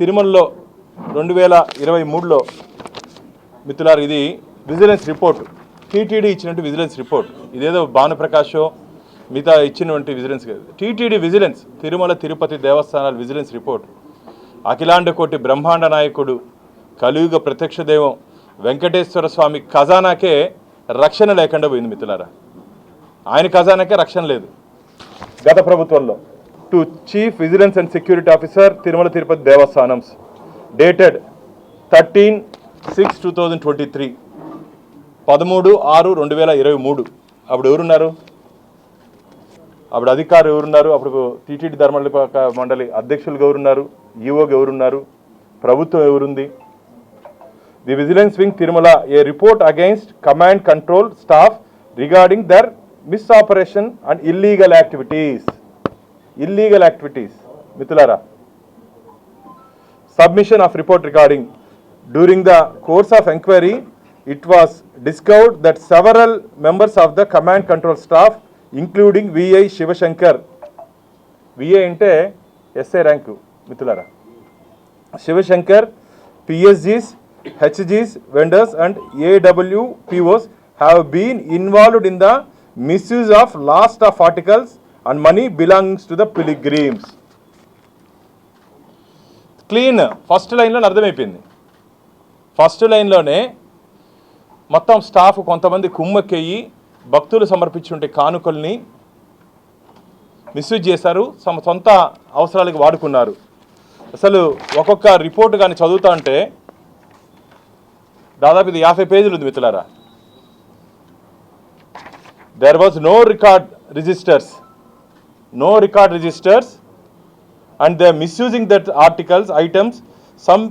తిరుమలలో రెండు వేల ఇరవై మూడులో మిత్రులారు ఇది విజిలెన్స్ రిపోర్ట్. టీటీడీ ఇచ్చినట్టు విజిలెన్స్ రిపోర్ట్. ఇదేదో భానుప్రకాషో మిగతా ఇచ్చినటువంటి విజిలెన్స్ కాదు. టీటీడీ విజిలెన్స్ తిరుమల తిరుపతి దేవస్థానాల విజిలెన్స్ రిపోర్ట్. అఖిలాండ కోటి బ్రహ్మాండ నాయకుడు కలియుగ ప్రత్యక్ష దైవం వెంకటేశ్వర స్వామి ఖజానాకే రక్షణ లేకుండా పోయింది మిత్రులారా. ఆయన ఖజానాకే రక్షణ లేదు. గత ప్రభుత్వంలో to chief vigilance and security officer Tirumala Tirupati Devasthanams dated thirteen six two thousand twenty three పదమూడు ఆరు రెండు వేల ఇరవై మూడు. అప్పుడు ఎవరున్నారు? అప్పుడు అధికారులు ఎవరున్నారు? అప్పుడు టీటీడీ ధర్మల మండలి అధ్యక్షులు ఎవరున్నారు? ఈఓగా ఎవరున్నారు? ప్రభుత్వం ఎవరుంది? The vigilance wing Tirumala a report against command control staff regarding the mis operation and illegal activities illegal activities మిథులారా submission of report regarding during the course of enquiry it was discovered that several members of the command control staff including VI Shivshankar VI అంటే SI rank మిథులారా Shivshankar పిఎస్జీస్ హెచ్జీస్ vendors and ఏడబ్ల్యూపిఓస్ have been involved in the misuse of last of articles and money belongings to the pilgrims clean first లైన్లో అర్థమైపోయింది. First లైన్లోనే మొత్తం staff కొంతమంది కుమ్మక్కెయ్యి భక్తులు సమర్పించుంటే కానుకల్ని misuse చేశారు. తమ సొంత అవసరాలకు వాడుకున్నారు. అసలు ఒక్కొక్క రిపోర్ట్ కానీ చదువుతా అంటే దాదాపు ఇది యాభై పేజీలు ఉంది మిత్రులారా. There was no record registers no record registers and they misusing that articles items some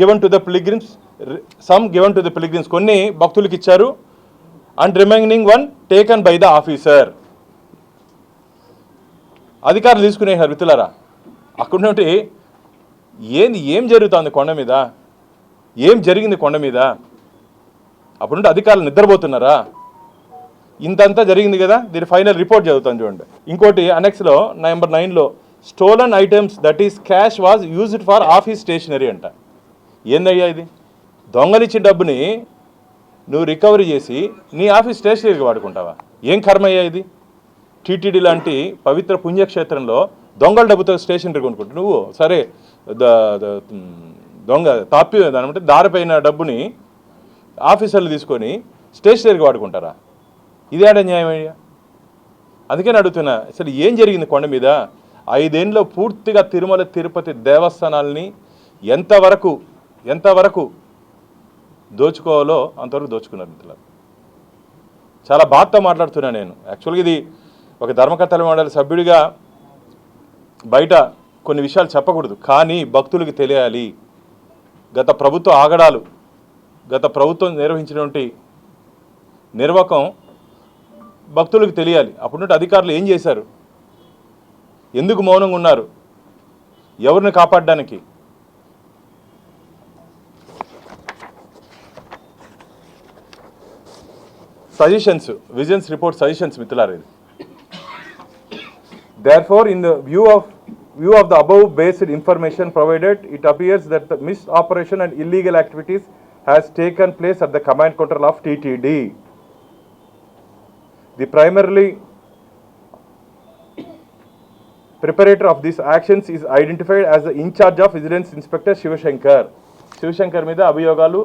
given to the pilgrims some given to the pilgrims కొన్ని భక్తులకు ఇచ్చారు and remaining one taken by the officer అధికారులు తీసుకునేసారు మిత్రులారా అక్కడ ఏంది ఏం జరుగుతుంది కొండ మీద? ఏం జరిగింది కొండ మీద? అప్పుడు నుండి అధికారులు నిద్రపోతున్నారా? ఇంతంతా జరిగింది కదా దీని ఫైనల్ రిపోర్ట్ చదువుతాను చూడండి. ఇంకోటి అనెక్స్లో నెంబర్ నైన్లో stolen items that is cash was used for office stationery అంట. ఏందయ్యా ఇది? దొంగలిచ్చిన డబ్బుని నువ్వు రికవరీ చేసి నీ ఆఫీస్ స్టేషనరీకి వాడుకుంటావా? ఏం కర్మయ్యా ఇది? టీటీడీ లాంటి పవిత్ర పుణ్యక్షేత్రంలో దొంగల డబ్బుతో స్టేషనరీ కొనుక్కుంటు నువ్వు సరే దొంగ తాపి దాని దారిపోయిన డబ్బుని ఆఫీసర్లు తీసుకొని స్టేషనరీకి వాడుకుంటారా? ఇదేడ న్యాయమయ్యా అందుకని అడుగుతున్నా అసలు ఏం జరిగింది కొండ మీద? ఐదేళ్ళలో పూర్తిగా తిరుమల తిరుపతి దేవస్థానాల్ని ఎంతవరకు ఎంతవరకు దోచుకోవాలో అంతవరకు దోచుకున్నారు మిత్రులు చాలా బాధతో మాట్లాడుతున్నా నేను. యాక్చువల్గా ఇది ఒక ధర్మకర్తల మండలి సభ్యుడిగా బయట కొన్ని విషయాలు చెప్పకూడదు. కానీ భక్తులకు తెలియాలి. గత ప్రభుత్వ ఆగడాలు గత ప్రభుత్వం నిర్వహించినటువంటి నిర్వాకం భక్తులకు తెలియాలి. అప్పుడు అధికారులు ఏం చేశారు? ఎందుకు మౌనంగా ఉన్నారు? ఎవరిని కాపాడడానికి? సజెషన్స్ విజన్స్ రిపోర్ట్ సజెషన్స్ మిత్రులారు ఇది. Therefore in the view of view of the above based information provided it appears that misoperation and illegal activities has taken place at the command control of TTD The primarily preparator of these actions is identified as the in charge of Vigilance Inspector Shivashankar మీద అభియోగాలు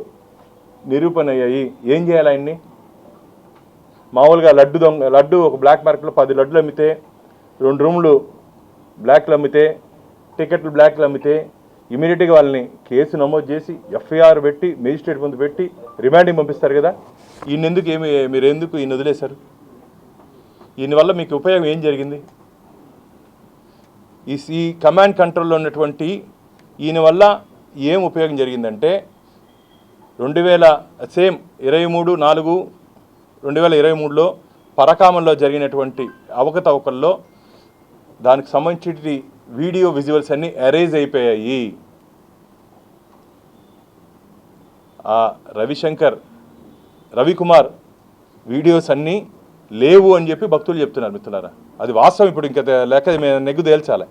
నిరూపణ అయ్యాయి ఏం చేయాలి ఆయన్ని? మామూలుగా లడ్డు దొంగ లడ్డు ఒక బ్లాక్ మార్కెట్లో పది లడ్డులు అమ్మితే రెండు రూములు బ్లాక్లు అమ్మితే టికెట్లు బ్లాక్లు అమ్మితే ఇమీడియట్గా వాళ్ళని కేసు నమోదు చేసి ఎఫ్ఐఆర్ పెట్టి మేజిస్ట్రేట్ ముందు పెట్టి రిమాండింగ్ పంపిస్తారు కదా? ఈయన ఎందుకు ఏమి మీరు ఎందుకు ఈయన వదిలేశారు? దీనివల్ల వల్ల మీకు ఉపయోగం ఏం జరిగింది? ఈ ఈ కమాండ్ కంట్రోల్లో ఉన్నటువంటి ఈయన వల్ల ఏం ఉపయోగం జరిగిందంటే రెండు వేల సేమ్ ఇరవై మూడు నాలుగు రెండు వేల ఇరవై మూడులో పరకామంలో జరిగినటువంటి అవకతవకల్లో దానికి సంబంధించి వీడియో విజువల్స్ అన్నీ అరేజ్ అయిపోయాయి. ఆ రవిశంకర్ రవికుమార్ వీడియోస్ అన్నీ లేవు అని చెప్పి భక్తులు చెప్తున్నారు మిత్రులారా. అది వాస్తవం ఇప్పుడు ఇంకా లేక మేము నెగ్గు తేల్చాలి.